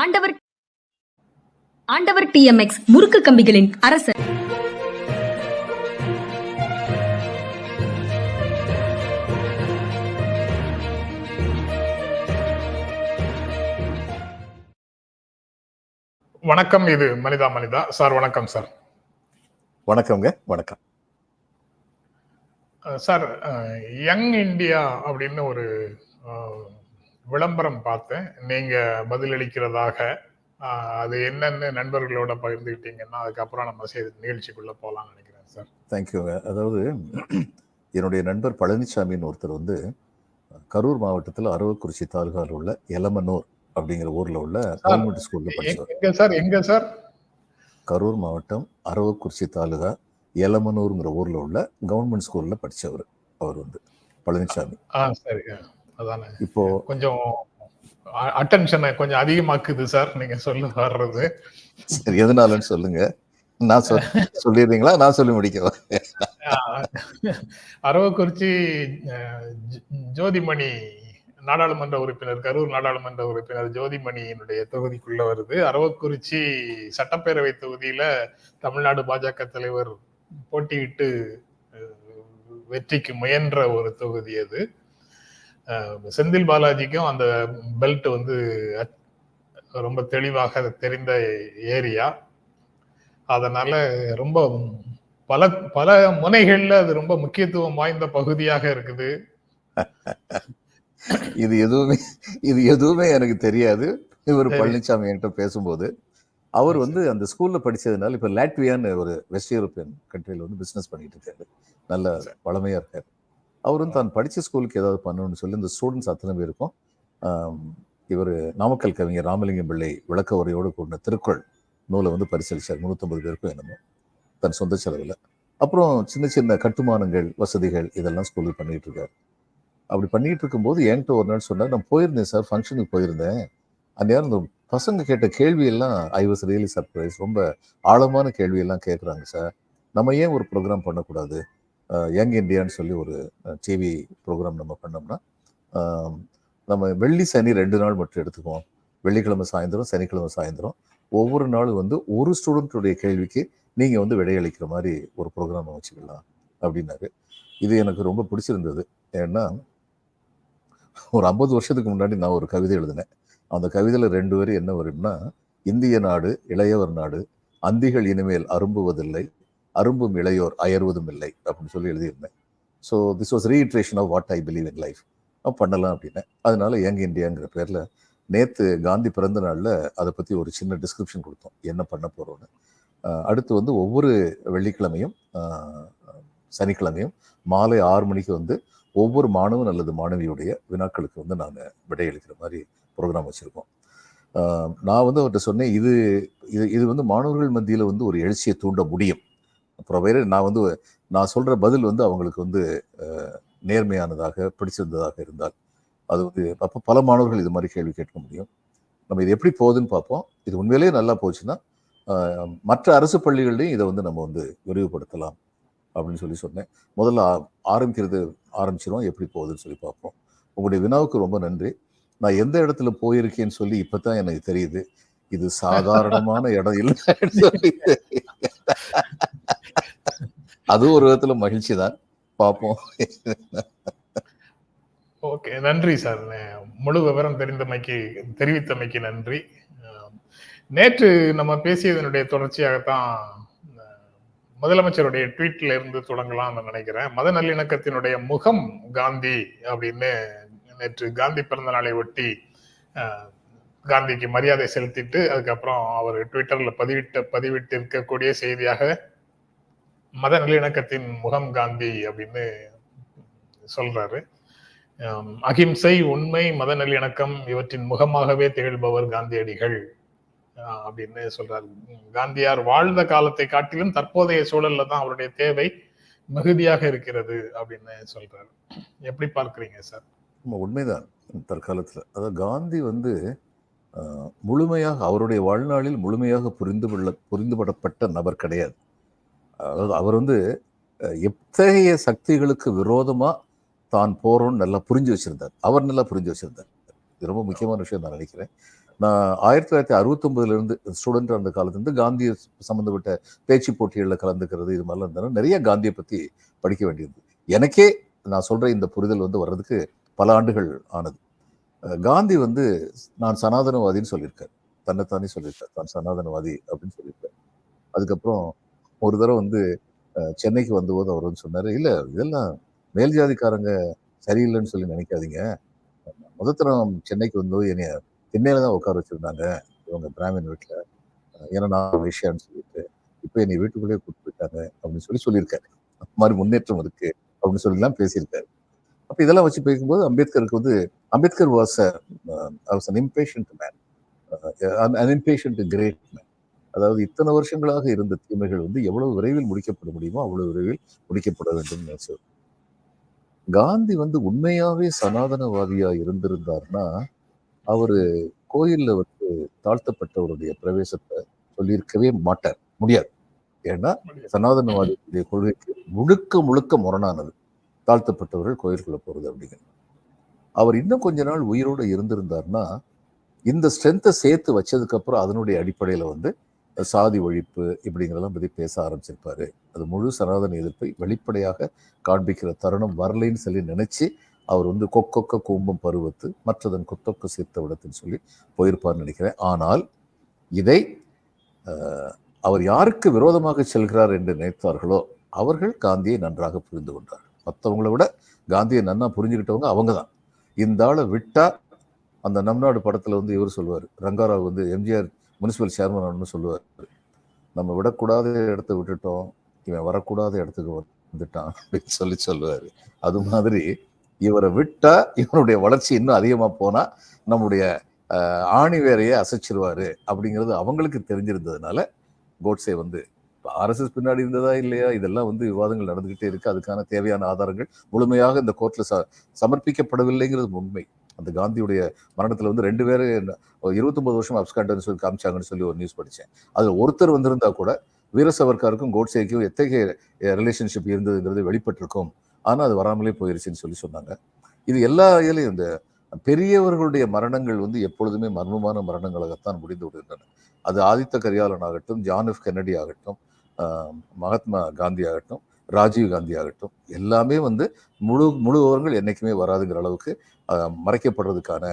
ஆண்டவர் ஆண்டவர் டிஎம்எக்ஸ் முறுக்கு கம்பிகளின் அரசர். வணக்கம் இது மனிதா மனிதா. சார் வணக்கம் சார். வணக்கம்ங்க வணக்கம். சார் யங் இந்தியா அப்படின்னு ஒரு விளம்பரம் பார்த்தேன். நீங்க பதிலளிக்கிறதாக அது என்னன்னு நண்பர்களோட பகிர்ந்துக்கிட்டீங்கன்னா அதுக்கப்புறம் நம்ம செய்தி நிகழ்ச்சிக்குள்ள போகலாம்னு நினைக்கிறேன் சார். தேங்க்யூங்க அதாவது என்னுடைய நண்பர் பழனிசாமின்னு ஒருத்தர் வந்து கரூர் மாவட்டத்தில் அரவக்குறிச்சி தாலுகாவில் உள்ள எலமனூர் அப்படிங்கிற ஊரில் உள்ள கவர்மெண்ட் ஸ்கூலில் எங்க சார் எங்க சார்? கரூர் மாவட்டம் அரவக்குறிச்சி தாலுகா எலமனூருங்கிற ஊரில் உள்ள கவர்மெண்ட் ஸ்கூலில் படித்தவர் அவர் வந்து பழனிசாமி ஆ சரி அதானே. இப்போ கொஞ்சம் அட்டென்ஷனை கொஞ்சம் அதிகமாக்குது சார் நீங்க சொல்ல வர்றது. சரி எதனாலன்னு சொல்லுங்க. நான் சொல் சொல்லிடுறீங்களா? நான் சொல்லி முடிக்கவா? அரவக்குறிச்சி ஜோதிமணி நாடாளுமன்ற உறுப்பினர் கரூர் நாடாளுமன்ற உறுப்பினர் ஜோதிமணியினுடைய தொகுதிக்குள்ள வருது. அரவக்குறிச்சி சட்டப்பேரவை தொகுதியில தமிழ்நாடு பாஜக தலைவர் போட்டியிட்டு வெற்றிக்கு முயன்ற ஒரு தொகுதி அது. செந்தில் பாலாஜிக்கும் அந்த பெல்ட் வந்து ரொம்ப தெளிவாக தெரிந்த ஏரியா. அதனால ரொம்ப பல பல முனைகள்ல அது ரொம்ப முக்கியத்துவம் வாய்ந்த பகுதியாக இருக்குது. இது எதுவுமே இது எதுவுமே எனக்கு தெரியாது. இவர். பழனிசாமி என்கிட்ட பேசும்போது அவர் வந்து அந்த ஸ்கூல்ல படிச்சதுனால இப்ப லாட்வியான்னு ஒரு வெஸ்ட் யூரோப்பியன் கண்ட்ரியில் வந்து பிசினஸ் பண்ணிட்டு இருக்காரு. நல்ல வளமையா இருக்காரு. அவரும் தான் படித்த ஸ்கூலுக்கு ஏதாவது பண்ணணும்னு சொல்லி இந்த ஸ்டூடெண்ட்ஸ் அத்தனை பேருக்கும் இவர் நாமக்கல் கவிஞர் ராமலிங்கம் பிள்ளை விளக்க உரையோடு கூடின திருக்குறள் நூலை வந்து பரிசளிச்சார். முந்நூற்றம்பது பேருக்கும் என்னமோ தன் சொந்த செலவில். அப்புறம் சின்ன சின்ன கட்டுமானங்கள் வசதிகள் இதெல்லாம் ஸ்கூலில் பண்ணிகிட்டு இருக்காரு. அப்படி பண்ணிகிட்டு இருக்கும்போது என்கிட்ட ஒரு நாள் சொன்னார் நான் போயிருந்தேன் சார் ஃபங்க்ஷனுக்கு போயிருந்தேன். அந்த நேரம் இந்த பசங்க கேட்ட கேள்வியெல்லாம் ஐ வாஸ் ரியலி சர்ப்ரைஸ் ரொம்ப ஆழமான கேள்வியெல்லாம் கேட்குறாங்க சார். நம்ம ஏன் ஒரு ப்ரோக்ராம் பண்ணக்கூடாது? யங் இந்தியான்னு சொல்லி ஒரு டிவி ப்ரோக்ராம் நம்ம பண்ணோம்னா நம்ம வெள்ளி சனி ரெண்டு நாள் மட்டும் எடுத்துக்குவோம். வெள்ளிக்கிழமை சாயந்தரம் சனிக்கிழமை சாயந்தரம். ஒவ்வொரு நாளும் வந்து ஒரு ஸ்டூடெண்ட்டுடைய கேள்விக்கு நீங்கள் வந்து விடையளிக்கிற மாதிரி ஒரு ப்ரோக்ராம் வச்சுக்கலாம் அப்படின்னாரு. இது எனக்கு ரொம்ப பிடிச்சிருந்தது. ஏன்னா ஒரு ஐம்பது வருஷத்துக்கு முன்னாடி நான் ஒரு கவிதை எழுதினேன். அந்த கவிதையில் ரெண்டு வரி என்ன வரும்னா இந்திய நாடு இளையவர் நாடு அந்திகள் இனிமேல் அரும்புவதில்லை அரும்பும் இளையோர் அயர்வதும் இல்லை அப்படின்னு சொல்லி எழுதியிருந்தேன். So this was reiteration of what I believe in life பண்ணலாம் அப்படின்னேன் அதனால யங் இந்தியாங்கிற பேரில் நேற்று காந்தி பிறந்த நாளில் அதை பற்றி ஒரு சின்ன டிஸ்கிரிப்ஷன் கொடுத்தோம். என்ன பண்ண போகிறோன்னு அடுத்து வந்து ஒவ்வொரு வெள்ளிக்கிழமையும் சனிக்கிழமையும் மாலை ஆறு மணிக்கு வந்து ஒவ்வொரு மாணவன் அல்லது மாணவியுடைய வினாக்களுக்கு வந்து நாங்கள் விடையளிக்கிற மாதிரி ப்ரோக்ராம் வச்சுருக்கோம். நான் வந்து அவர்கிட்ட சொன்னேன் இது இது இது வந்து மாணவர்கள் மத்தியில் வந்து ஒரு எழுச்சியை தூண்ட முடியும். ப்ரொவைடர் நான் வந்து நான் சொல்கிற பதில் வந்து அவங்களுக்கு வந்து நேர்மையானதாக பிடிச்சிருந்ததாக இருந்தால் அது வந்து அப்போ பல மாணவர்கள் இது மாதிரி கேள்வி கேட்க முடியும். நம்ம இது எப்படி போகுதுன்னு பார்ப்போம். இது உண்மையிலேயே நல்லா போச்சுன்னா மற்ற அரசு பள்ளிகள்லையும் இதை வந்து நம்ம வந்து விரிவுபடுத்தலாம் அப்படின்னு சொல்லி சொன்னேன். முதல்ல ஆரம்பிக்கிறது ஆரம்பிச்சிடும் எப்படி போகுதுன்னு சொல்லி பார்ப்போம். உங்களுடைய வினாவுக்கு ரொம்ப நன்றி. நான் எந்த இடத்துல போயிருக்கேன்னு சொல்லி இப்போ தான் எனக்கு தெரியுது. இது சாதாரணமான இடம் இல்லைன்னு சொல்லி அது ஒரு விதத்துல மகிழ்ச்சி தான். பார்ப்போம் ஓகே நன்றி சார். முழு விவரம் தெரிந்தமைக்கு தெரிவித்தமைக்கு நன்றி. நேற்று நம்ம பேசியதனுடைய தொடர்ச்சியாகத்தான் முதலமைச்சருடைய ட்வீட்ல இருந்து தொடங்கலாம்னு நினைக்கிறேன். மத நல்லிணக்கத்தினுடைய முகம் காந்தி அப்படின்னு நேற்று காந்தி பிறந்த நாளை ஒட்டி காந்திக்கு மரியாதை செலுத்திட்டு அதுக்கப்புறம் அவர் ட்விட்டர்ல பதிவிட்ட பதிவிட்டு இருக்கக்கூடிய செய்தியாக மத நல்லிணக்கத்தின் முகம் காந்தி அப்படின்னு சொல்றாரு. அகிம்சை உண்மை மத நல்லிணக்கம் இவற்றின் முகமாகவே திகழ்பவர் காந்தியடிகள் அப்படின்னு சொல்றாரு. காந்தியார் வாழ்ந்த காலத்தை காட்டிலும் தற்போதைய சூழல்ல தான் அவருடைய தேவை மிகுதியாக இருக்கிறது அப்படின்னு சொல்றாரு. எப்படி பார்க்குறீங்க சார்? உண்மைதான் தற்காலத்தில். அதாவது காந்தி வந்து முழுமையாக அவருடைய வாழ்நாளில் முழுமையாக புரிந்து கொள்ள புரிந்துபடப்பட்ட நபர் கிடையாது. அதாவது அவர் வந்து எத்தகைய சக்திகளுக்கு விரோதமாக தான் போகிறோன்னு நல்லா புரிஞ்சு வச்சுருந்தார். அவர் நல்லா புரிஞ்சு வச்சுருந்தார். இது ரொம்ப முக்கியமான விஷயம் நான் நினைக்கிறேன். நான் ஆயிரத்தி தொள்ளாயிரத்தி அறுபத்தொம்பதுலேருந்து ஸ்டூடெண்ட் அந்த காலத்துலேருந்து காந்திய சம்மந்தப்பட்ட பேச்சு போட்டிகளில் கலந்துக்கிறது இது மாதிரிலாம் இருந்தாலும் நிறைய காந்தியை பற்றி படிக்க வேண்டியது எனக்கே நான் சொல்கிற இந்த புரிதல் வந்து வர்றதுக்கு பல ஆண்டுகள் ஆனது. காந்தி வந்து நான் சனாதனவாதின்னு சொல்லியிருக்கார். தன்னைத்தானே சொல்லியிருக்கார். தான் சனாதனவாதி அப்படின்னு சொல்லியிருக்கார். அதுக்கப்புறம் ஒரு தடவை வந்து சென்னைக்கு வந்தபோது அவர் வந்து சொன்னார் இல்லை இதெல்லாம் மேல் ஜாதிக்காரங்க சரியில்லைன்னு சொல்லி நினைக்காதீங்க. முதத்திரம் சென்னைக்கு வந்தபோது என்னைய திண்ணையில தான் உட்கார வச்சுருந்தாங்க இவங்க பிராமின் வீட்டில் ஏன்னா நான் விஷயான்னு சொல்லிட்டு இப்போ என்னை வீட்டுக்குள்ளேயே கூப்பிட்டு போயிட்டாங்க அப்படின்னு சொல்லி சொல்லியிருக்காரு. அந்த மாதிரி முன்னேற்றம் இருக்கு அப்படின்னு சொல்லிலாம் பேசியிருக்காரு. அப்ப இதெல்லாம் வச்சு பேசும்போது அம்பேத்கருக்கு வந்து Ambedkar was was an impatient man an impatient great man அதாவது இத்தனை வருஷங்களாக இருந்த தீமைகள் வந்து எவ்வளவு விரைவில் முடிக்கப்பட முடியுமோ அவ்வளவு விரைவில் முடிக்கப்பட வேண்டும் நினைச்சவர் காந்தி வந்து உண்மையாவே சனாதனவாதியா இருந்திருந்தார்னா அவரு கோயில்ல வந்து தாழ்த்தப்பட்டவருடைய பிரவேசத்தை சொல்லியிருக்கவே மாட்டார். முடியாது. ஏன்னா சனாதனவாதியுடைய கொள்கைக்கு முழுக்க முழுக்க முரணானது. தாழ்த்தப்பட்டவர்கள் கோயிலுக்குள்ள போகிறது அப்படிங்கிறது அவர் இன்னும் கொஞ்ச நாள் உயிரோடு இருந்திருந்தார்னா இந்த ஸ்ட்ரென்த்தை சேர்த்து வச்சதுக்கப்புறம் அதனுடைய அடிப்படையில் வந்து சாதி ஒழிப்பு இப்படிங்கிறதெல்லாம் பற்றி பேச ஆரம்பிச்சிருப்பாரு. அது முழு சனாதன எதிர்ப்பை வெளிப்படையாக காண்பிக்கிற தருணம் வரலைன்னு சொல்லி நினச்சி அவர் வந்து கொக்கொக்க கூம்பம் பருவத்து மற்றதன் கொத்தொக்க சேர்த்த விடத்துன்னு சொல்லி போயிருப்பார்னு நினைக்கிறேன். ஆனால் இதை அவர் யாருக்கு விரோதமாக செல்கிறார் என்று நினைத்தார்களோ அவர்கள் காந்தியை நன்றாக புரிந்து கொண்டார் மற்றவங்கள விட காந்தியை நன்னா புரிஞ்சுக்கிட்டவங்க அவங்க தான் இந்த ஆளை விட்டால் அந்த நம்நாடு படத்தில் வந்து இவர் சொல்லுவார். ரங்காராவ் வந்து எம்ஜிஆர் முனிசிபல் சேர்மன் சொல்லுவார். நம்ம விடக்கூடாத இடத்த விட்டுட்டோம். இவன் வரக்கூடாத இடத்துக்கு வந்துட்டான் அப்படின்னு சொல்லி சொல்லுவார். அது மாதிரி இவரை விட்டா இவனுடைய வளர்ச்சி இன்னும் அதிகமாக போனால் நம்முடைய ஆணி வேறையை அசைச்சிருவாரு அப்படிங்கிறது அவங்களுக்கு தெரிஞ்சிருந்ததுனால கோட்ஸே வந்து ஆர்எஸ்எஸ் பின்னாடி இருந்ததா இல்லையா? இதெல்லாம் வந்து விவாதங்கள் நடந்துகிட்டே இருக்கு. அதுக்கான தேவையான ஆதாரங்கள் முழுமையாக இந்த கோர்ட்ல ச சமர்ப்பிக்கப்படவில்லைங்கிறது உண்மை. அந்த காந்தியுடைய மரணத்தில் வந்து ரெண்டு பேரும் இருபத்தொன்பது வருஷம் அப்ஸ்காண்டன்னு சொல்லி காமிச்சாங்கன்னு சொல்லி ஒரு நியூஸ் படித்தேன் அதில் ஒருத்தர் வந்திருந்தா கூட வீர சவர்காருக்கும் கோட்சேக்கும் எத்தகைய ரிலேஷன்ஷிப் இருந்ததுங்கிறது வெளிப்பட்டிருக்கும். ஆனால் அது வராமலே போயிருச்சுன்னு சொல்லி சொன்னாங்க. இது எல்லா இதுலையும் இந்த பெரியவர்களுடைய மரணங்கள் வந்து எப்பொழுதுமே மர்மமான மரணங்களாகத்தான் முடிந்து விடுகின்றன. அது ஆதித்த கரியாலன் ஆகட்டும் ஜான் எஃப் கென்னடி ஆகட்டும் மகாத்மா காந்தி ஆகட்டும் ராஜீவ் காந்தி ஆகட்டும் எல்லாமே வந்து முழு முழு விவரங்கள் என்றைக்குமே வராதுங்கிற அளவுக்கு மறைக்கப்படுறதுக்கான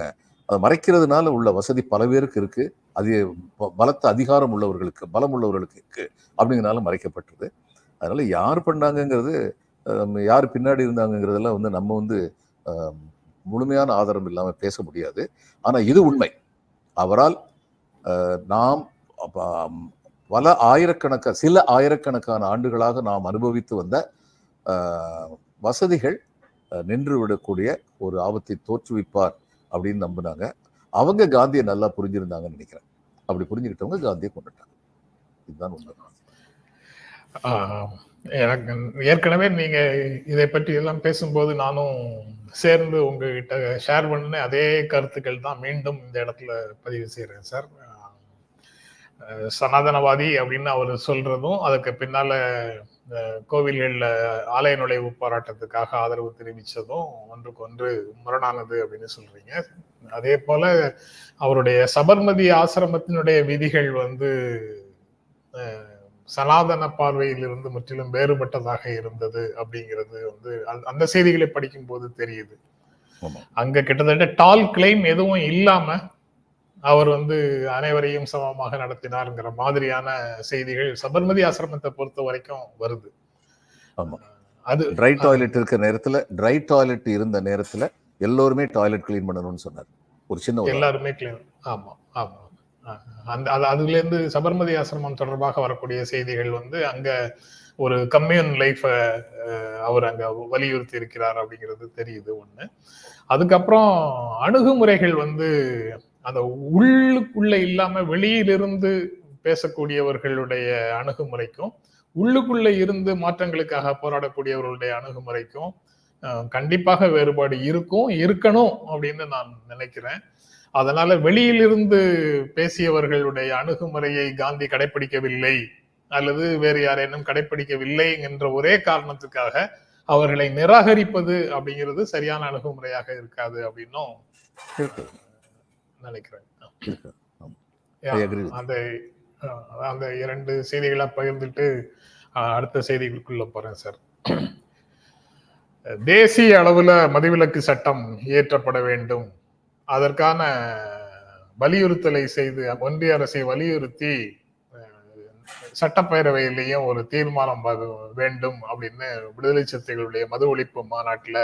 அதை மறைக்கிறதுனால உள்ள வசதி பல பேருக்கு இருக்குது அது ப- பலத்த அதிகாரம் உள்ளவர்களுக்கு பலம் உள்ளவர்களுக்கு இருக்கு அப்படிங்கிறனால மறைக்கப்பட்டது அதனால் யார் பண்ணாங்கங்கிறது யார் பின்னாடி இருந்தாங்கங்கிறதெல்லாம் வந்து நம்ம வந்து முழுமையான ஆதாரம் இல்லாமல் பேச முடியாது. ஆனால் இது உண்மை. அவரால் நாம் பல ஆயிரக்கணக்க சில ஆயிரக்கணக்கான ஆண்டுகளாக நாம் அனுபவித்து வந்த வசதிகள் நின்று விடக்கூடிய ஒரு ஆபத்தை தோற்றுவிப்பார் அப்படின்னு நம்பினாங்க. அவங்க காந்தியை நல்லா புரிஞ்சிருந்தாங்கன்னு நினைக்கிறேன். அப்படி புரிஞ்சுக்கிட்டவங்க காந்தியை கொண்டுட்டாங்க. இதுதான் உண்மை. எனக்கு ஏற்கனவே நீங்க இதை பற்றி எல்லாம் பேசும்போது நானும் சேர்ந்து உங்ககிட்ட ஷேர் பண்ண அதே கருத்துக்கள் தான் மீண்டும் இந்த இடத்துல பதிவு செய்யறேன் சார். சனாதனவாதி அப்படின்னு அவர் சொல்றதும் அதுக்கு பின்னால கோவில்கள்ல ஆலய நுழைவு போராட்டத்துக்காக ஆதரவு தெரிவிச்சதும் ஒன்றுக்கு ஒன்று முரணானது அப்படின்னு சொல்றீங்க அதே போல அவருடைய சபர்மதி ஆசிரமத்தினுடைய விதிகள் வந்து சனாதன பார்வையிலிருந்து முற்றிலும் வேறுபட்டதாக இருந்தது அப்படிங்கிறது வந்து அந்த- அந்த செய்திகளை படிக்கும் போது தெரியுது. அங்க கிட்டத்தட்ட டால் கிளைம் எதுவும் இல்லாம அவர் வந்து அனைவரையும் சமமாக நடத்தினார்ங்கிற மாதிரியான செய்திகள் சபர்மதி ஆசிரமத்தை பொறுத்த வரைக்கும் வருது. ஆமா. அது ட்ரை டாய்லெட் இருக்கிற நேரத்துல ட்ரை டாய்லெட் இருந்த நேரத்துல எல்லோருமே டாய்லெட் க்ளீன் பண்ணணும்னு சொன்னார். ஒரு சின்ன. எல்லாருமே கிளீன் ஆமா ஆமா. அந்த அது அதுல இருந்து சபர்மதி ஆசிரமம் தொடர்பாக வரக்கூடிய செய்திகள் வந்து அங்க ஒரு கம்யூன் லைஃப அவர் அங்க வலியுறுத்தி இருக்கிறார் அப்படிங்கிறது தெரியுது ஒண்ணு. அதுக்கப்புறம் அணுகுமுறைகள் வந்து அந்த உள்ளுக்குள்ள இல்லாம வெளியிலிருந்து பேசக்கூடியவர்களுடைய அணுகுமுறைக்கும் உள்ளுக்குள்ள இருந்து மாற்றங்களுக்காக போராடக்கூடியவர்களுடைய அணுகுமுறைக்கும் கண்டிப்பாக வேறுபாடு இருக்கும் இருக்கணும் அப்படின்னு நான் நினைக்கிறேன். அதனால வெளியிலிருந்து பேசியவர்களுடைய அணுகுமுறையை காந்தி கடைபிடிக்கவில்லை அல்லது வேறு யாரேனும் கடைபிடிக்கவில்லை என்ற ஒரே காரணத்துக்காக அவர்களை நிராகரிப்பது அப்படிங்கிறது சரியான அணுகுமுறையாக இருக்காது அப்படின்னும் நினைக்கிறேன். அந்த அந்த இரண்டு செய்திகளா பகிர்ந்துட்டு அடுத்த செய்திகளுக்குள்ள போறேன் சார் தேசிய அளவுல மதுவிலக்கு சட்டம் இயற்றப்பட வேண்டும். அதற்கான வலியுறுத்தலை செய்து ஒன்றிய அரசை வலியுறுத்தி சட்டப்பேரவையிலையும் ஒரு தீர்மானம் வேண்டும் அப்படின்னு விடுதலை சிறுத்தைகளுடைய மது ஒழிப்பு மாநாட்டில்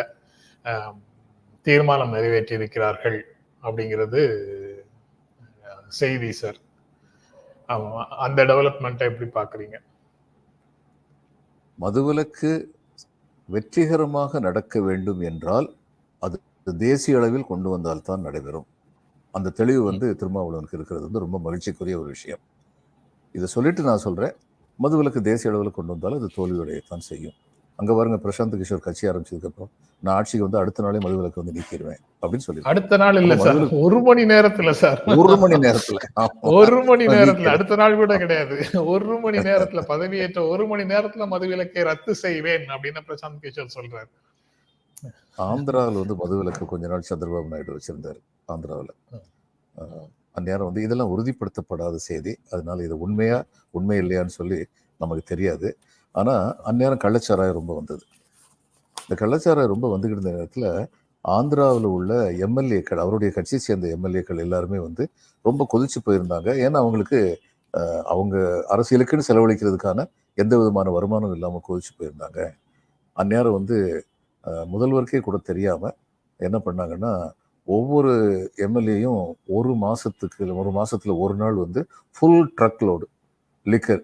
தீர்மானம் நிறைவேற்றி இருக்கிறார்கள் அப்படிங்கிறது செய்தி சார் ஆமா அந்த டெவலப்மெண்ட்டை எப்படி பாக்குறீங்க மதுவிலக்கு வெற்றிகரமாக நடக்க வேண்டும் என்றால் அது தேசிய அளவில் கொண்டு வந்தால்தான் நடைபெறும். அந்த தெளிவு வந்து திருமாவளவனுக்கு இருக்கிறது வந்து ரொம்ப மகிழ்ச்சிக்குரிய ஒரு விஷயம். இதை சொல்லிட்டு நான் சொல்றேன். மதுவிலக்கு தேசிய அளவில் கொண்டு வந்தாலும் அது தோல்வியுடையத்தான் செய்யும். அங்க பாருங்க பிரசாந்த் கிஷோர் கட்சி ஆரம்பிச்சதுக்கு அப்புறம் நான் ஆட்சிக்கு வந்து அடுத்த நாளே மதுவிலக்கு வந்து நீக்கிடுவேன் அப்படின்னு சொல்லி அடுத்த நாள் இல்ல சார். ஒரு மணி நேரத்துல சார். ஒரு மணி நேரத்துல. ஒரு மணி நேரத்துல. அடுத்த நாள் கூட கிடையாது. ஒரு மணி நேரத்துல பதவியேற்ற ஒரு மணி நேரத்துல மதுவிலக்கை ரத்து செய்வேன் அப்படின்னு பிரசாந்த் கிஷோர் சொல்றாரு. ஆந்திராவில் வந்து மதுவிலக்கு கொஞ்ச நாள் சந்திரபாபு நாயுடு வச்சிருந்தாரு ஆந்திராவில். அந்நேரம் வந்து இதெல்லாம் உறுதிப்படுத்தப்படாத செய்தி. அதனால இது உண்மையா உண்மை இல்லையான்னு சொல்லி நமக்கு தெரியாது. ஆனால் அந்நேரம் கள்ளச்சாராயம் ரொம்ப வந்தது. இந்த கள்ளச்சாராயம் ரொம்ப வந்துகிட்டு இருந்த நேரத்தில் ஆந்திராவில் உள்ள எம்எல்ஏக்கள் அவருடைய கட்சியை சேர்ந்த எம்எல்ஏக்கள் எல்லாருமே வந்து ரொம்ப கொதிச்சு போயிருந்தாங்க. ஏன்னா அவங்களுக்கு அவங்க அரசியலுக்குன்னு செலவழிக்கிறதுக்கான எந்த விதமான வருமானம் இல்லாமல் கொதிச்சு போயிருந்தாங்க. அந்நேரம் வந்து முதல்வருக்கே கூட தெரியாமல் என்ன பண்ணாங்கன்னா ஒவ்வொரு எம்எல்ஏயும் ஒரு மாதத்துக்கு ஒரு மாதத்தில் ஒரு நாள் வந்து ஃபுல் ட்ரக் லோடு லிக்கர்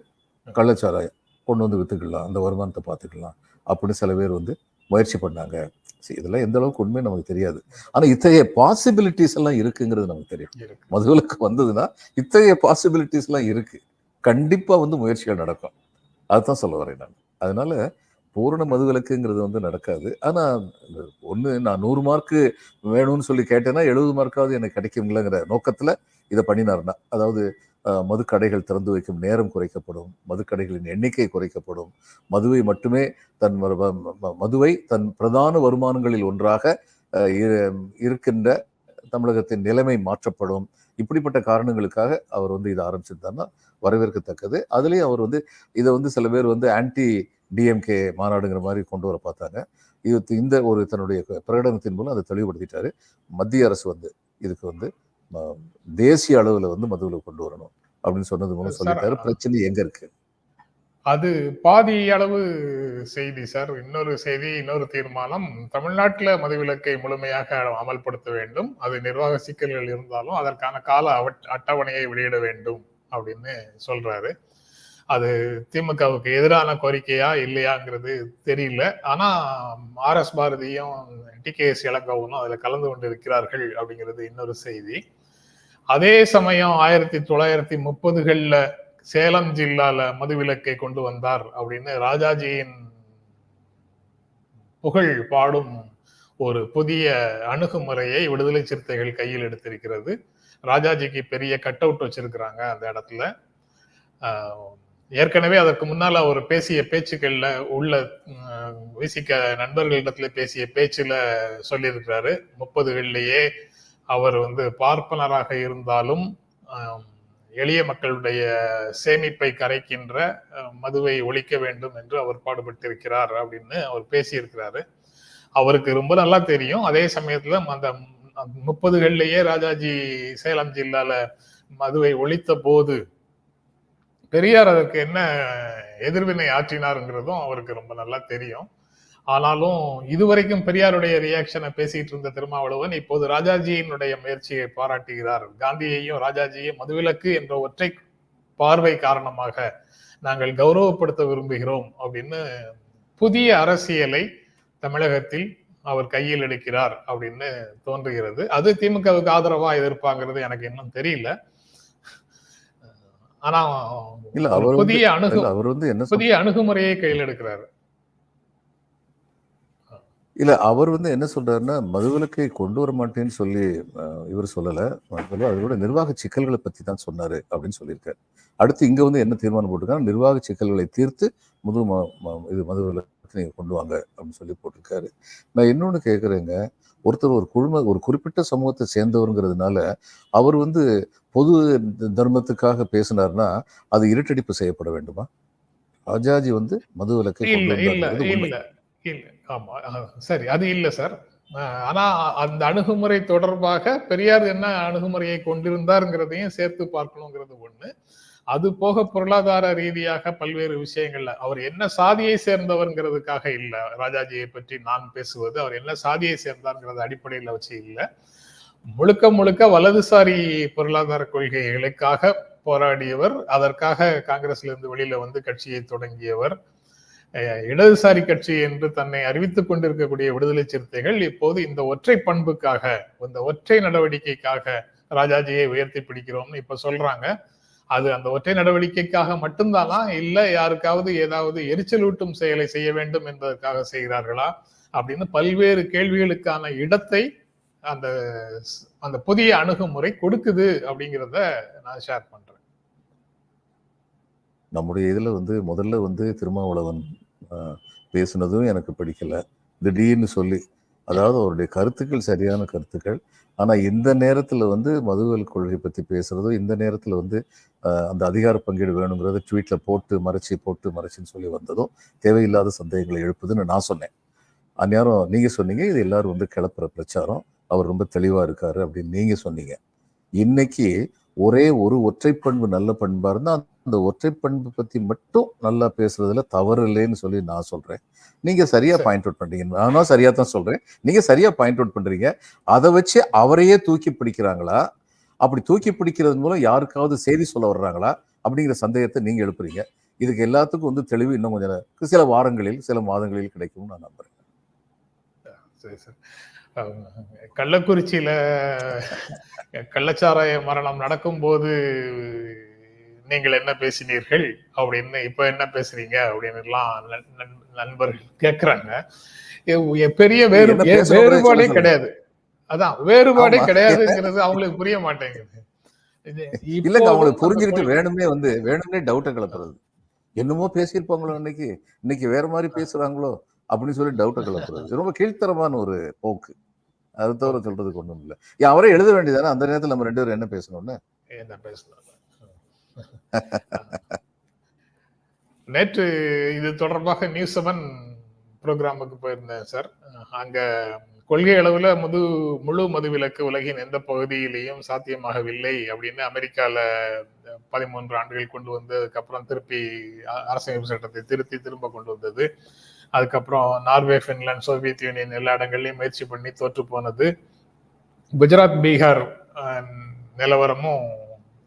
கள்ளச்சாராயம். கொண்டு வந்து வித்துக்கலாம் அந்த வருமானத்தை பார்த்துக்கலாம் அப்படின்னு சில பேர் வந்து முயற்சி பண்ணாங்க. சரி, இதெல்லாம் எந்த அளவுக்கு உண்மை நமக்கு தெரியாது. ஆனா இத்தகைய பாசிபிலிட்டிஸ் எல்லாம் இருக்குங்கிறது நமக்கு தெரியும். மதுவிலக்கு வந்ததுன்னா இத்தகைய பாசிபிலிட்டிஸ் எல்லாம் இருக்கு. கண்டிப்பா வந்து முயற்சிகள் நடக்கும். அதுதான் சொல்ல வரேன் நான். அதனால பூரண மதுவிலக்குங்கிறது வந்து நடக்காது. ஆனா ஒண்ணு நான் நூறு மார்க்கு வேணும்னு சொல்லி கேட்டேன்னா எழுபது மார்க்காவது எனக்கு கிடைக்குங்களேங்கிற நோக்கத்துல இதை பண்ணினாருன்னா அதாவது மதுக்கடைகள் திறந்து வைக்கும் நேரம் குறைக்கப்படும். மதுக்கடைகளின் எண்ணிக்கை குறைக்கப்படும். மதுவை மட்டுமே தன் வ- மதுவை தன் பிரதான வருமானங்களில் ஒன்றாக இருக்கின்ற தமிழகத்தின் நிலைமை மாற்றப்படும். இப்படிப்பட்ட காரணங்களுக்காக அவர் வந்து இதை ஆரம்பிச்சிருந்தாருன்னா வரவேற்கத்தக்கது. அதுலேயும் அவர் வந்து இதை வந்து சில பேர் வந்து ஆன்டி டிஎம்கே மாநாடுங்கிற மாதிரி கொண்டு வர பார்த்தாங்க. இது இந்த ஒரு தன்னுடைய பிரகடனத்தின் மூலம் அதை தெளிவுபடுத்திட்டாரு. மத்திய அரசு வந்து இதுக்கு வந்து தேசிய அளவில் வந்து மதுவில் கொண்டு வரணும் அப்படின்னு சொன்னது மூலம் சொல்லிட்டாரு. பிரச்சனை எங்க இருக்கு? அது பாதி அளவு செய்தி சார். இன்னொரு செய்தி இன்னொரு தீர்மானம் தமிழ்நாட்டுல மதுவிலக்கை முழுமையாக அமல்படுத்த வேண்டும். அது நிர்வாக சிக்கல்கள் இருந்தாலும் அதற்கான கால அட்டவணையை வெளியிட வேண்டும் அப்படின்னு சொல்றாரு. அது திமுகவுக்கு எதிரான கோரிக்கையா இல்லையாங்கிறது தெரியல. ஆனா ஆர் எஸ் பாரதியும் டி கே எஸ் இளங்கோவனும் அதுல கலந்து கொண்டு இருக்கிறார்கள் அப்படிங்கிறது இன்னொரு செய்தி. அதே சமயம் ஆயிரத்தி தொள்ளாயிரத்தி முப்பதுகளில் சேலம் ஜில்லால மதுவிலக்கை கொண்டு வந்தார் அப்படின்னு ராஜாஜியின் புகழ் பாடும் ஒரு புதிய அணுகுமுறையை விடுதலை சிறுத்தைகள் கையில் எடுத்திருக்கிறது. ராஜாஜிக்கு பெரிய கட் அவுட் வச்சிருக்கிறாங்க அந்த இடத்துல. ஏற்கனவே அதற்கு முன்னால் அவர் பேசிய பேச்சுக்கள்ல உள்ள விசிக்க நண்பர்களிடத்துல பேசிய பேச்சுல சொல்லியிருக்கிறாரு. முப்பதுகள்லயே அவர் வந்து பார்ப்பனராக இருந்தாலும் எளிய மக்களுடைய சேமிப்பை கரைக்கின்ற மதுவை ஒழிக்க வேண்டும் என்று அவர் பாடுபட்டிருக்கிறார் அப்படின்னு அவர் பேசியிருக்கிறாரு. அவருக்கு ரொம்ப நல்லா தெரியும். அதே சமயத்துல அந்த முப்பதுகள்லயே ராஜாஜி சேலம் ஜில்லால மதுவை ஒழித்த போது பெரியார் அதற்கு என்ன எதிர்வினை ஆற்றினாருங்கிறதும் அவருக்கு ரொம்ப நல்லா தெரியும். ஆனாலும் இதுவரைக்கும் பெரியாருடைய ரியாக்ஷனை பேசிட்டு இருந்த திருமாவளவன் இப்போது ராஜாஜியினுடைய முயற்சியை பாராட்டுகிறார். காந்தியையும் ராஜாஜியும் மதுவிலக்கு என்ற ஒற்றை பார்வை காரணமாக நாங்கள் கௌரவப்படுத்த விரும்புகிறோம் அப்படின்னு புதிய அரசியலை தமிழகத்தில் அவர் கையில் எடுக்கிறார் அப்படின்னு தோன்றுகிறது. அது திமுகவுக்கு ஆதரவா எதிர்ப்பாங்கிறது எனக்கு இன்னும் தெரியல. ஆனா புதிய அணுகு அவர் வந்து என்ன புதிய அணுகுமுறையை கையில் எடுக்கிறாரு. இல்ல அவர் வந்து என்ன சொல்றாருன்னா மதுவிலக்கை கொண்டு வர மாட்டேன்னு சொல்லி இவர் சொல்லல. அதோட நிர்வாக சிக்கல்களை பத்தி தான் சொன்னாரு அப்படின்னு சொல்லியிருக்காரு. அடுத்து இங்க வந்து என்ன தீர்மானம் போட்டிருக்காங்க நிர்வாக சிக்கல்களை தீர்த்து முது இது மதுவிலக்கு நீங்க கொண்டு வாங்க அப்படின்னு சொல்லி போட்டிருக்காரு. நான் இன்னொன்னு கேக்குறேங்க. ஒருத்தர் ஒரு குழும ஒரு குறிப்பிட்ட சமூகத்தை சேர்ந்தவருங்கிறதுனால அவர் வந்து பொது தர்மத்துக்காக பேசினார்னா அது இருட்டடிப்பு செய்யப்பட வேண்டுமா? ராஜாஜி வந்து மது விலக்கை கொண்டு உண்மை. இல்லை ஆமாம் சரி அது இல்லை சார் ஆனால் ஆனா அந்த அணுகுமுறை தொடர்பாக பெரியார் என்ன அணுகுமுறையை கொண்டிருந்தாருங்கிறதையும் சேர்த்து பார்க்கணுங்கிறது ஒண்ணு. அது போக பொருளாதார ரீதியாக பல்வேறு விஷயங்கள்ல அவர் என்ன சாதியை சேர்ந்தவர்ங்கிறதுக்காக இல்லை. ராஜாஜியை பற்றி நான் பேசுவது அவர் என்ன சாதியை சேர்ந்தார்ங்கிறது அடிப்படையில் வச்சு இல்லை. முழுக்க முழுக்க வலதுசாரி பொருளாதார கொள்கைகளுக்காக போராடியவர் அதற்காக காங்கிரஸ்ல இருந்து வெளியில வந்து கட்சியை தொடங்கியவர் இடதுசாரி கட்சி என்று தன்னை அறிவித்துக் கொண்டிருக்கக்கூடிய விடுதலை சிறுத்தைகள் இப்போது இந்த ஒற்றை பண்புக்காக இந்த ஒற்றை நடவடிக்கைக்காக ராஜாஜியை உயர்த்தி பிடிக்கிறோம்னு இப்ப சொல்றாங்க. அது அந்த ஒற்றை நடவடிக்கைக்காக மட்டும்தானா? இல்ல யாருக்காவது ஏதாவது எரிச்சலூட்டும் செயலை செய்ய வேண்டும் என்பதற்காக செய்கிறார்களா? அப்படின்னு பல்வேறு கேள்விகளுக்கான இடத்தை அந்த அந்த புதிய அணுகுமுறை கொடுக்குது அப்படிங்கிறத நான் ஷேர் பண்றேன். நம்முடைய இதில் வந்து முதல்ல வந்து திருமாவளவன் பேசுனதும் எனக்கு பிடிக்கல. திடீர்னு சொல்லி அதாவது அவருடைய கருத்துக்கள் சரியான கருத்துக்கள். ஆனால் இந்த நேரத்தில் வந்து மதுவல் கொள்கை பற்றி பேசுகிறதும் இந்த நேரத்தில் வந்து அந்த அதிகார பங்கீடு வேணுங்கிறத ட்வீட்டில் போட்டு மறைச்சி போட்டு மறைச்சின்னு சொல்லி வந்ததும் தேவையில்லாத சந்தேகங்களை எழுப்புதுன்னு நான் சொன்னேன். அந்நேரம் நீங்கள் சொன்னீங்க இது எல்லாரும் வந்து கிளப்புற பிரச்சாரம். அவர் ரொம்ப தெளிவாக இருக்காரு அப்படின்னு நீங்கள் சொன்னீங்க. இன்னைக்கு ஒரே ஒரு ஒற்றை பண்பு நல்ல பண்பாக இருந்தால் அந்த ஒற்றை பண்பு பத்தி மட்டும் நல்லா பேசுறதுல தவறு இல்லைன்னு சொல்லி நான் சொல்றேன். நீங்க சரியா சரி. பாயிண்ட் அவுட் பண்றீங்க. நானும் சரியா தான் சொல்றேன். நீங்க சரியா பாயிண்ட் அவுட் பண்றீங்க. அதை வச்சு அவரையே தூக்கி பிடிக்கிறாங்களா? அப்படி தூக்கி பிடிக்கிறது மூலம் யாருக்காவது செய்தி சொல்ல வர்றாங்களா? அப்படிங்கிற சந்தேகத்தை நீங்க எழுப்புறீங்க. இதுக்கு எல்லாத்துக்கும் வந்து தெளிவு இன்னும் கொஞ்சம் சில வாரங்களில் சில மாதங்களில் கிடைக்கும்னு நான் நம்புறேன். சரி சார். கள்ளக்குறிச்சியில கள்ளச்சாராய மரணம் நடக்கும்போது நீங்கள் என்ன பேசினீர்கள்? அப்படின்னு இப்ப என்ன பேசுறீங்க? அப்படின்னு எல்லாம் நண்- நண்- நண்பர்கள் கேக்குறாங்க. பெரிய வேறு வேறுபாடே கிடையாது. அதான் வேறுபாடே. கிடையாதுங்கிறது அவங்களுக்கு புரிய மாட்டேங்குது. இல்லங்க அவங்களுக்கு புரிஞ்சுக்கிட்டு வேணும்னே வந்து வேணும்னே டவுட்டை கிளப்புறது. என்னமோ பேசியிருப்பாங்களோ இன்னைக்கு இன்னைக்கு வேற மாதிரி பேசுறாங்களோ அப்படின்னு சொல்லி டவுட்டை கிளப்புறது. ரொம்ப கீழ்த்தரமான ஒரு போக்கு. அது தவிர சொல்றதுக்கு ஒண்ணும் இல்லை. அவரே எழுத வேண்டியதானே அந்த நேரத்துல நம்ம ரெண்டு பேரும் என்ன பேசணும்னு? என்ன பேசணும்? நேற்று இது தொடர்பாக நியூஸ் செவன் ப்ரோக்ராமுக்கு போயிருந்தேன் சார் அங்க கொள்கை அளவுல முது முழு மதுவிலக்கு உலகின் எந்த பகுதியிலையும் சாத்தியமாகவில்லை அப்படின்னு அமெரிக்கால பதிமூன்று ஆண்டுகள் கொண்டு வந்து அதுக்கப்புறம் திருப்பி அ- அரசியல் சட்டத்தை திருத்தி திரும்ப கொண்டு வந்தது. அதுக்கப்புறம் நார்வே பின்லாந்து சோவியத் யூனியன் எல்லா இடங்கள்லையும் முயற்சி பண்ணி தோற்று போனது குஜராத் பீகார் நிலவரமும்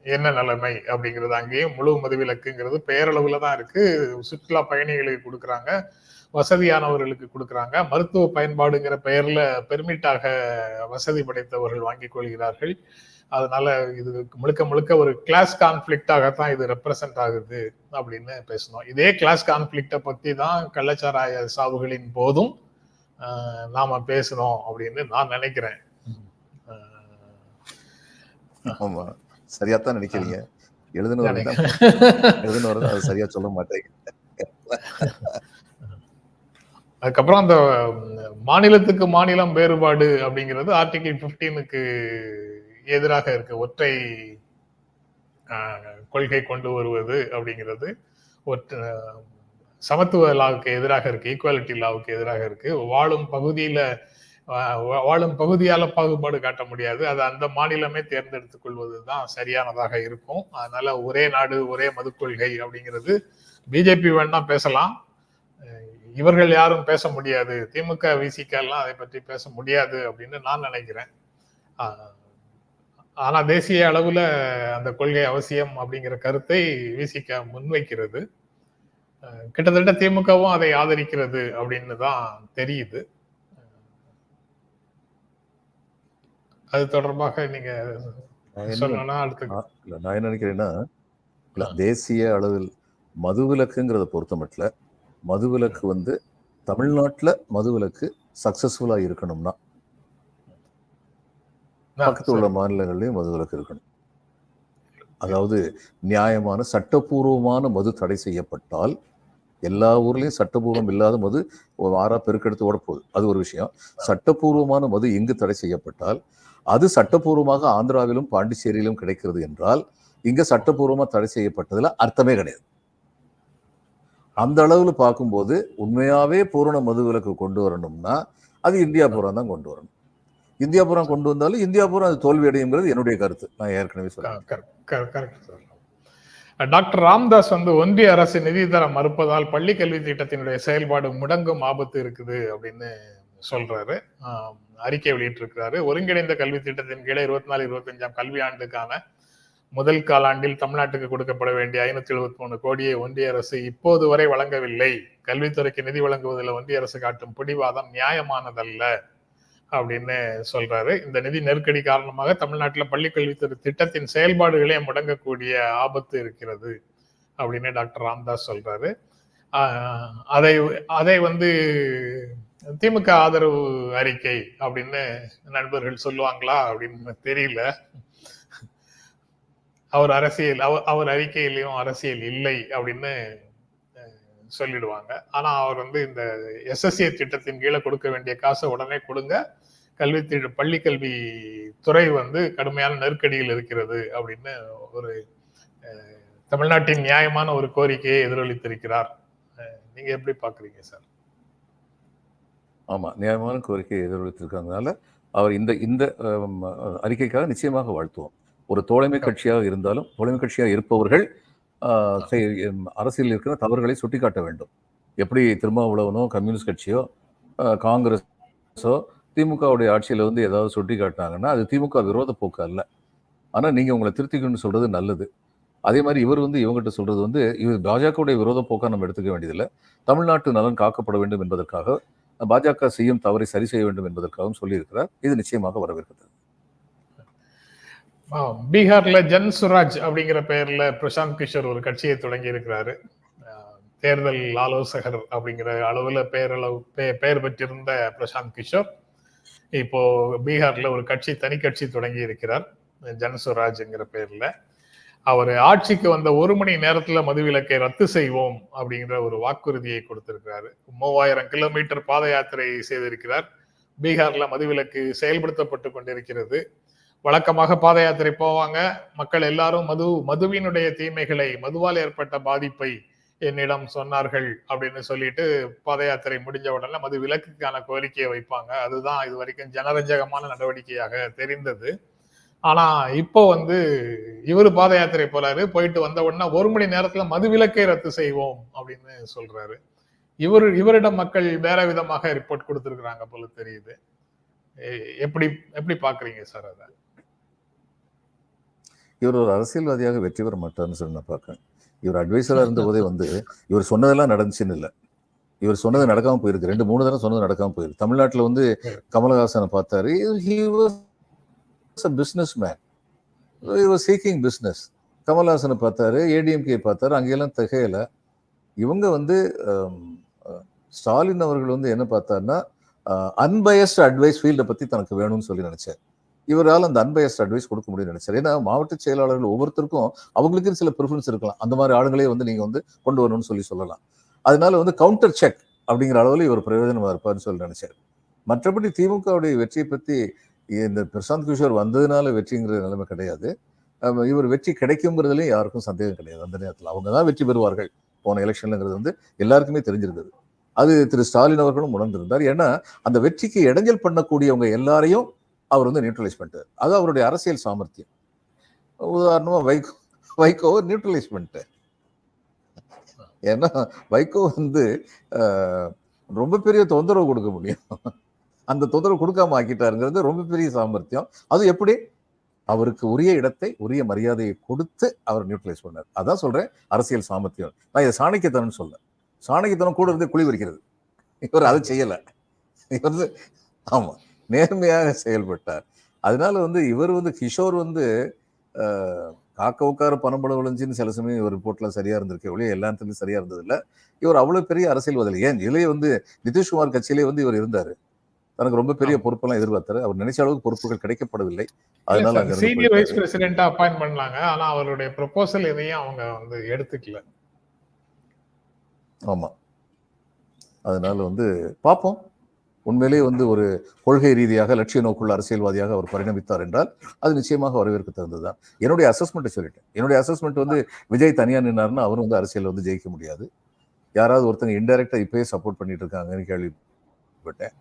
என்ன நிலைமை அப்படிங்கிறது அங்கேயும் முழு மதுவிலக்குங்கிறது பெயரளவுல தான் இருக்கு. சுற்றுலா பயணிகளுக்கு கொடுக்குறாங்க வசதியானவர்களுக்கு கொடுக்குறாங்க. மருத்துவ பயன்பாடுங்கிற பெயர்ல பெர்மிட்டாக வசதி படைத்தவர்கள் வாங்கிக் கொள்கிறார்கள். அதனால இது முழுக்க முழுக்க ஒரு கிளாஸ் கான்ஃபிளிக்டாகத்தான் இது ரெப்ரசன்ட் ஆகுது அப்படின்னு பேசணும். இதே கிளாஸ் கான்ஃபிளிக்டை பத்தி தான் கள்ளச்சாராய சாவுகளின் போதும் நாம பேசணும் அப்படின்னு நான் நினைக்கிறேன். ஆமா. சரியா தான் நினைக்கிறீங்க எழுதுனவர் தான் எழுதுனவர் தான் அது சரியா சொல்ல மாட்டேங்க அதுக்கப்புறம் அந்த மாநிலத்துக்கு மாநிலம் வேறுபாடு அப்படிங்கிறது ஆர்டிகிள் 15க்கு எதிராக இருக்கு. ஒற்றை கொள்கை கொண்டு வருவது அப்படிங்கிறது ஒற்ற சமத்துவ லாவுக்கு எதிராக இருக்கு ஈக்குவாலிட்டி லாவுக்கு எதிராக இருக்கு. வாழும் பகுதியில வாழும் பகுதியால பாகுபாடு காட்ட முடியாது. அது அந்த மாநிலமே தேர்ந்தெடுத்துக் கொள்வது தான் சரியானதாக இருக்கும். அதனால ஒரே நாடு ஒரே மது கொள்கை அப்படிங்கிறது பிஜேபி வேணா பேசலாம். இவர்கள் யாரும் பேச முடியாது. திமுக விசிக எல்லாம் அதை பற்றி பேச முடியாது அப்படின்னு நான் நினைக்கிறேன். ஆனால் ஆனா தேசிய அளவுல அந்த கொள்கை அவசியம் அப்படிங்கிற கருத்தை விசிக முன்வைக்கிறது. கிட்டத்தட்ட திமுகவும் அதை ஆதரிக்கிறது அப்படின்னு தான் தெரியுது. அது தொடர்பாக நீங்க நான் என்ன நினைக்கிறேன்னா தேசிய அளவில் மதுவிலக்குங்கிறத பொறுத்த மட்டும் மதுவிலக்கு வந்து தமிழ்நாட்டுல மதுவிலக்கு சக்சஸ்ஃபுல்லா இருக்கணும்னா பக்கத்து உள்ள மாநிலங்கள்லயும் மதுவிலக்கு இருக்கணும். அதாவது நியாயமான சட்டப்பூர்வமான மது தடை செய்யப்பட்டால் எல்லா ஊர்லயும் சட்டபூர்வம் இல்லாத மது ஆறா பெருக்கெடுத்து ஓட போகுது. அது ஒரு விஷயம். சட்டபூர்வமான மது எங்கு தடை செய்யப்பட்டால் அது சட்டபூர்வமாக ஆந்திராவிலும் பாண்டிச்சேரியிலும் கிடைக்கிறது என்றால் இங்க சட்டபூர்வமா தடை செய்யப்பட்டதுல அர்த்தமே கிடையாது. அந்த அளவுல பார்க்கும்போது உண்மையாவே பூரண மது விலக்கு கொண்டு வரணும்னா அது இந்தியா பூரா தான் கொண்டு வரணும். இந்தியா பூரா கொண்டு வந்தாலும் இந்தியா பூரா அது தோல்வி அடையுங்கிறது என்னுடைய கருத்து. நான் ஏற்கனவே சொல்றேன் டாக்டர் ராம்தாஸ் வந்து ஒன்றிய அரசு நிதி தர மறுப்பதால் பள்ளி கல்வி திட்டத்தினுடைய செயல்பாடு முடங்கும் ஆபத்து இருக்குது அப்படின்னு சொல்றாரு. அறிக்கை வெளியிட்டிருக்கிறாரு. ஒருங்கிணைந்த கல்வி திட்டத்தின் கீழே இருபத்தி நாலு இருபத்தஞ்சாம் கல்வி ஆண்டுக்கான முதல் காலாண்டில் தமிழ்நாட்டுக்கு கொடுக்கப்பட வேண்டிய ஐநூத்தி எழுபத்தி மூணு கோடியை ஒன்றிய அரசு இப்போது வரை வழங்கவில்லை. கல்வித்துறைக்கு நிதி வழங்குவதில் ஒன்றிய அரசு காட்டும் பிடிவாதம் நியாயமானதல்ல அப்படின்னு சொல்றாரு. இந்த நிதி நெருக்கடி காரணமாக தமிழ்நாட்டில் பள்ளி கல்வித்துறை திட்டத்தின் செயல்பாடுகளே முடங்கக்கூடிய ஆபத்து இருக்கிறது அப்படின்னு டாக்டர் ராம்தாஸ் சொல்றாரு. அதை அதை வந்து திமுக ஆதரவு அறிக்கை அப்படின்னு நண்பர்கள் சொல்லுவாங்களா அப்படின்னு தெரியல. அவர் அரசியல் அவர் அவர் அறிக்கையிலையும் அரசியல் இல்லை அப்படின்னு சொல்லிடுவாங்க. ஆனா அவர் வந்து இந்த எஸ்எஸ்ஏ திட்டத்தின் கீழே கொடுக்க வேண்டிய காசை உடனே கொடுங்க. கல்வி பள்ளி கல்வி துறை வந்து கடுமையான நெருக்கடியில் இருக்கிறது அப்படின்னு ஒரு தமிழ்நாட்டின் நியாயமான ஒரு கோரிக்கையை எதிரொலித்திருக்கிறார். நீங்க எப்படி பாக்குறீங்க சார்? ஆமா நியாயமான கோரிக்கையை எதிரொலித்திருக்கிறதுனால அவர் இந்த இந்த அறிக்கைக்காக நிச்சயமாக வாழ்த்துவோம். ஒரு தோழமை கட்சியாக இருந்தாலும் தோழமை கட்சியாக இருப்பவர்கள் அரசியல் இருக்கிற தவறுகளை சுட்டிக்காட்ட வேண்டும். எப்படி திருமாவளவனோ கம்யூனிஸ்ட் கட்சியோ காங்கிரஸோ திமுகவுடைய ஆட்சியில் வந்து ஏதாவது சுட்டி காட்டினாங்கன்னா அது திமுக விரோத போக்கு அல்ல. ஆனால் நீங்கள் உங்களை திருத்திக்கணும்னு சொல்றது நல்லது. அதே மாதிரி இவர் வந்து இவங்ககிட்ட சொல்றது வந்து இவர் பாஜகவுடைய விரோத போக்கா நம்ம எடுத்துக்க வேண்டியதில்லை. தமிழ்நாட்டு நலன் காக்கப்பட வேண்டும் என்பதற்காக பாஜக செய்யும் தவறை சரி செய்ய வேண்டும் என்பதற்காகவும் சொல்லியிருக்கிறார். இது நிச்சயமாக வரவேற்கிறது பீகார்ல ஜன் சுராஜ் அப்படிங்கிற பெயர்ல பிரசாந்த் கிஷோர் ஒரு கட்சியை தொடங்கி இருக்கிறாரு தேர்தல் ஆலோசகர் அப்படிங்கிற அளவுல பேரளவு பெயர் பெற்றிருந்த பிரசாந்த் கிஷோர் இப்போ பீகார்ல ஒரு கட்சி தனி கட்சி தொடங்கி இருக்கிறார் ஜனசுராஜ்ங்கிற பெயர்ல அவர் ஆட்சிக்கு வந்த ஒரு மணி நேரத்துல மதுவிலக்கை ரத்து செய்வோம் அப்படிங்கிற ஒரு வாக்குறுதியை கொடுத்திருக்கிறாரு. மூவாயிரம் கிலோமீட்டர் பாத யாத்திரை செய்திருக்கிறார். பீகார்ல மதுவிலக்கு செயல்படுத்தப்பட்டு கொண்டிருக்கிறது. வழக்கமாக பாத யாத்திரை போவாங்க. மக்கள் எல்லாரும் மது மதுவினுடைய தீமைகளை மதுவால் ஏற்பட்ட பாதிப்பை என்னிடம் சொன்னார்கள் அப்படின்னு சொல்லிட்டு பாத யாத்திரை முடிஞ்ச உடனே மது விலக்குக்கான கோரிக்கையை வைப்பாங்க. அதுதான் இது வரைக்கும் ஜனரஞ்சகமான நடவடிக்கையாக தெரிந்தது. ஆனா இப்போ வந்து இவர் பாத யாத்திரை போறாரு. போயிட்டு வந்த உடனே ஒரு மணி நேரத்துல மது விலக்கை ரத்து செய்வோம் அப்படின்னு சொல்றாரு. இவர் இவரிடம் மக்கள் வேற விதமாக ரிப்போர்ட் கொடுத்திருக்கிறாங்க போல தெரியுது. எப்படி எப்படி பாக்குறீங்க சார் அதை? இவர் ஒரு அரசியல்வாதியாக வெற்றி பெற மாட்டார்னு சொல்லி நான் பார்க்கறேன். இவர் அட்வைசரா இருந்த போதே வந்து இவர் சொன்னதெல்லாம் நடந்துச்சுன்னு இல்லை. இவர் சொன்னது நடக்காம போயிருக்கு. ரெண்டு மூணு தடவை சொன்னது நடக்காம போயிருக்கு. தமிழ்நாட்டில் வந்து கமலஹாசனை பார்த்தாரு. பிஸ்னஸ் மேன் சீக்கிங் பிஸ்னஸ் கமல்ஹாசனை பார்த்தாரு ஏடிஎம்கே பார்த்தாரு அங்கெல்லாம் திகையல. இவங்க வந்து ஸ்டாலின் அவர்கள் வந்து என்ன பார்த்தாருன்னா அன்பயஸ்ட் அட்வைஸ் ஃபீல்டை பற்றி தனக்கு வேணும்னு சொல்லி நினைச்சார். இவரால் அந்த அன்பயஸ்ட் அட்வைஸ் கொடுக்க முடியும்னு நினைச்சார். ஏன்னா மாவட்ட செயலாளர்கள் ஒவ்வொருத்தருக்கும் அவங்களுக்கு சில ப்ரிஃபரன்ஸ் இருக்கலாம். அந்த மாதிரி ஆளுங்களே வந்து நீங்க வந்து கொண்டு வரணும்னு சொல்லி சொல்லலாம். அதனால வந்து கவுண்டர் செக் அப்படிங்கிற அளவில் இவர் பிரயோஜனமாக இருப்பார்னு சொல்லி நினைச்சார். மற்றபடி திமுகவுடைய வெற்றியை பற்றி இந்த பிரசாந்த் கிஷோர் வந்ததுனால வெற்றிங்கிற நிலைமை கிடையாது. இவர் வெற்றி கிடைக்குங்கிறதுலையும் யாருக்கும் சந்தேகம் கிடையாது. அந்த நேரத்தில் அவங்க தான் வெற்றி பெறுவார்கள். போன எலெக்ஷன்லங்கிறது வந்து எல்லாருக்குமே தெரிஞ்சிருந்தது. அது திரு ஸ்டாலின் அவர்களும் உணர்ந்திருந்தார். ஏன்னா அந்த வெற்றிக்கு இடைஞ்சல் பண்ணக்கூடியவங்க எல்லாரையும் அவர் வந்து நியூட்ரலைஸ் பண்ணிட்டார். அது அவருடைய அரசியல் சாமர்த்தியம். உதாரணமாக வைகோ வைகோவை நியூட்ரலைஸ் பண்ணிட்டார். ஏன்னா வைகோ வந்து ரொம்ப பெரிய தொந்தரவு கொடுக்க முடியும். அந்த தொந்தரவு கொடுக்காம ஆக்கிட்டாருங்கிறது ரொம்ப பெரிய சாமர்த்தியம். அது எப்படி? அவருக்கு உரிய இடத்தை உரிய மரியாதையை கொடுத்து அவர் நியூட்ரலைஸ் பண்ணார். அதான் சொல்றேன் அரசியல் சாமர்த்தியம். நான் இதை சாணக்கியத்தனம் சொல்ல சாணக்கியத்தனம் கூட இருந்து குழி பறிக்கிறது. இவர் அதை செய்யல. இவர் வந்து ஆமா நேர்மையாக செயல்பட்டார். அதனால வந்து இவர் வந்து கிஷோர் வந்து காக்க உட்கார பணம்பட விளைஞ்சின்னு சில சமயம் இவர் ரிப்போர்ட்லாம் சரியா இருந்திருக்கே ஒழிய எல்லா இடத்துலையும் சரியா இருந்தது இல்லை இவர் அவ்வளவு பெரிய அரசியல்வாதி ஏன்? இளைய வந்து நிதிஷ்குமார் கட்சியிலே வந்து இவர் இருந்தார். தனக்கு ரொம்ப பெரிய பொறுப்பெல்லாம் எதிர்பார்த்தாரு. அவர் நினைச்ச அளவுக்கு பொறுப்புகள் கிடைக்கப்படவில்லை. அதனால சீனியர் வைஸ் பிரசிடென்டா அப்பாயின்ட் பண்ணாங்க. ஆனா அவருடைய ப்ரொபோசல் எதையும் அவங்க வந்து எடுத்துக்கல. ஆமா. அதனால வந்து பார்ப்போம். உண்மையிலேயே வந்து ஒரு கொள்கை ரீதியாக லட்சிய நோக்குள்ள அரசியல்வாதியாக அவர் பரிணமித்தார் என்றால் அது நிச்சயமாக வரவேற்க தகுந்ததுதான். என்னுடைய அசஸ்மெண்ட்டை சொல்லிட்டேன். என்னுடைய அசஸ்மெண்ட் வந்து விஜய் தனியா நின்னாருன்னா அவரும் வந்து அரசியல் வந்து ஜெயிக்க முடியாது. யாராவது ஒருத்தங்க இன்டெரக்டா இப்பயே சப்போர்ட் பண்ணிட்டு இருக்காங்கன்னு கேள்விப்பட்டேன்.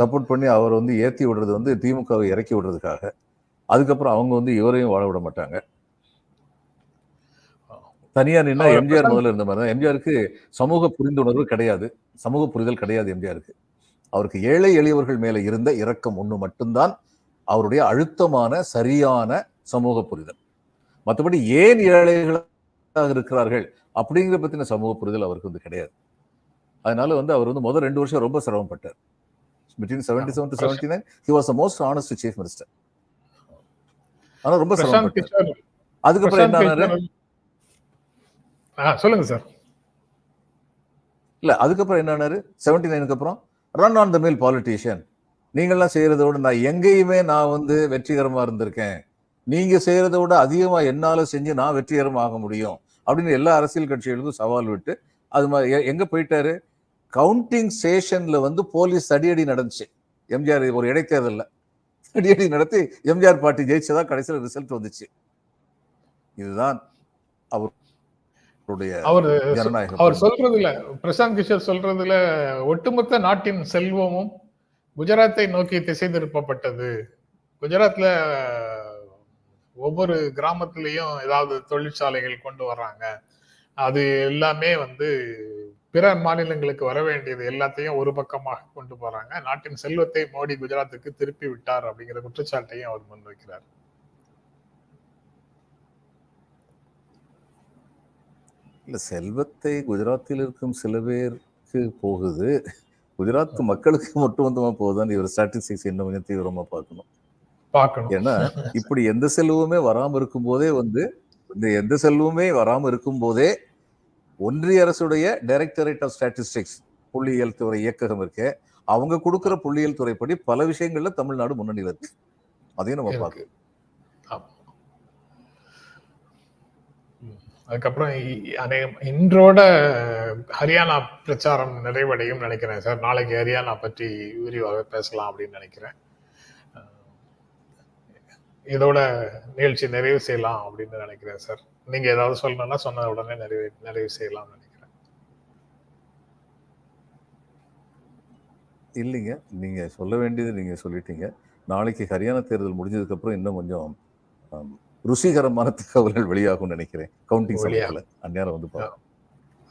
சப்போர்ட் பண்ணி அவர் வந்து ஏத்தி விடுறது வந்து திமுகவை இறக்கி விடுறதுக்காக. அதுக்கப்புறம் அவங்க வந்து இவரையும் வாழ விட மாட்டாங்க. தனியா நின்னா எம்ஜிஆர் முதல்ல இருந்த மாதிரி தான். எம்ஜிஆருக்கு சமூக புரிந்துணர்வு கிடையாது. சமூக புரிதல் கிடையாது எம்ஜிஆருக்கு. அவருக்கு ஏழை எளியவர்கள் மேல இருந்த இரக்கம் ஒண்ணு மட்டும்தான் அவருடைய அழுத்தமான சரியான சமூக புரிதல். மற்றபடி ஏன் ஏழைகளாக இருக்கிறார்கள் அப்படிங்கிற பத்தின சமூக புரிதல் அவருக்கு வந்து கிடையாது. அதனால வந்து அவர் வந்து முதல் ரெண்டு வருஷம் ரொம்ப சிரமப்பட்டார். Between seventy seven to seventy nine he was most honest chief minister ஆனா ரொம்ப சிரமப்பட்டார். அதுக்கப்புறம் என்ன சொல்லுங்க சார். இல்ல அதுக்கப்புறம் என்ன ஆனாரு? செவன்டி நைனுக்கு அப்புறம் run on the mill politician நீங்கள்லாம் செய்யறத விட நான் எங்கேயுமே நான் வந்து வெற்றிகரமா இருந்திருக்கேன். நீங்க செய்யறத விட அதிகமா என்னால செஞ்சு நான் வெற்றிகரமா ஆக முடியும். அப்படின்னு எல்லா அரசியல் கட்சிகளுக்கும் சவால் விட்டு அது மாதிரி எங்க போயிட்டாரு? கவுண்டிங் ஸ்டேஷன்ல வந்து போலீஸ் தடியடி நடந்துச்சு. எம்ஜிஆர் ஒரு இடைத்தேர்தல்ல. தடியடி நடத்தி எம்ஜிஆர் பார்ட்டி ஜெயிச்சதா கடைசியில் ரிசல்ட் வந்துச்சு. இதுதான் அவர் அவர் பண்பு. சொல்றதுல பிரசாந்த் கிஷோர் சொல்றதுல ஒட்டுமொத்த நாட்டின் செல்வமும் குஜராத்தை நோக்கி திசை திருப்பப்பட்டது குஜராத்ல ஒவ்வொரு கிராமத்திலையும் ஏதாவது தொழிற்சாலைகள் கொண்டு வர்றாங்க. அது எல்லாமே வந்து பிற மாநிலங்களுக்கு வர வேண்டியது எல்லாத்தையும் ஒரு பக்கமாக கொண்டு போறாங்க. நாட்டின் செல்வத்தை மோடி குஜராத்துக்கு திருப்பி விட்டார் அப்படிங்கிற குற்றச்சாட்டையும் அவர் முன்வைக்கிறார். இல்ல செல்வத்தை குஜராத்தில் இருக்கும் சில பேருக்கு போகுது. குஜராத் மக்களுக்கு ஒட்டுமொத்தமா போகுதான்னு இவர் ஸ்டாட்டிஸ்டிக்ஸ் இன்னும் கொஞ்சம் தீவிரமா பார்க்கணும். பார்க்கணும். ஏன்னா இப்படி எந்த செல்வமே வராம இருக்கும் போதே வந்து இந்த எந்த செல்வமே வராம இருக்கும் போதே ஒன்றிய அரசுடைய டைரக்டரேட் ஆஃப் ஸ்டாட்டிஸ்டிக்ஸ் புள்ளியியல் துறை இயக்ககம் இருக்கு அவங்க கொடுக்கிற புள்ளியியல் துறைப்படி பல விஷயங்கள்ல தமிழ்நாடு முன்னணியில் இருக்கு அதையும் நம்ம இருக்கு. பார்க்கணும் ஆமா. ம். அதுக்கப்புறம் இன்றோட ஹரியானா பிரச்சாரம் நிறைவடையும் நினைக்கிறேன் சார் நாளைக்கு ஹரியானா பற்றி விரிவாக பேசலாம் அப்படின்னு நினைக்கிறேன் இதோட நிகழ்ச்சி நிறைவு செய்யலாம் அப்படின்னு நினைக்கிறேன் சார் நீங்க ஏதாவது சொல்லணும்னா சொன்ன உடனே நிறைவு நிறைவு செய்யலாம்னு நினைக்கிறேன். இல்லைங்க. நீங்க சொல்ல வேண்டியது நீங்க சொல்லிட்டீங்க. நாளைக்கு ஹரியானா தேர்தல் முடிஞ்சதுக்கு அப்புறம் இன்னும் கொஞ்சம் ருசிகரமான தகவல்கள் வெளியாகும் நினைக்கிறேன். கவுண்டிங். சமயத்துல. அந்நேரம் வந்து.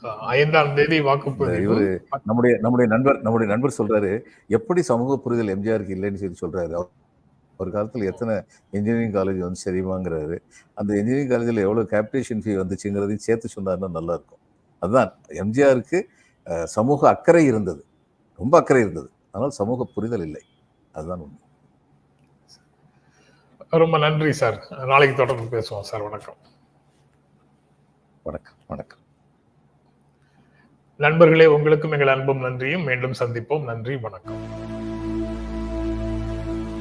அஹ், ஐந்தாம் தேதி வாக்குப்பதிவு. இவரு நம்முடைய நம்முடைய நண்பர் நம்முடைய நண்பர் சொல்றாரு எப்படி சமூக புரிதல் எம்ஜிஆருக்கு இல்லைன்னு சொல்லி சொல்றாரு. ஒரு காலத்துல எத்தனை இன்ஜினியரிங் காலேஜ் வந்து சரிவாங்கிறாரு அந்த இன்ஜினியரிங் காலேஜில் எவ்வளவு கேபிடேஷன் ஃபீ வந்துச்சுங்கிறதையும் சேர்த்து சொன்னாருன்னா நல்லா இருக்கும் அதுதான் எம்ஜிஆருக்கு சமூக அக்கறை இருந்தது. ரொம்ப அக்கறை இருந்தது. ஆனால் சமூக புரிதல் இல்லை. அதுதான் உண்மை. ரொம்ப நன்றி சார். நாளைக்கு தொடர்ந்து பேசுவோம் சார். வணக்கம். வணக்கம் வணக்கம். நண்பர்களே உங்களுக்கும் எங்கள் அன்பும் நன்றியும். மீண்டும் சந்திப்போம். நன்றி வணக்கம்.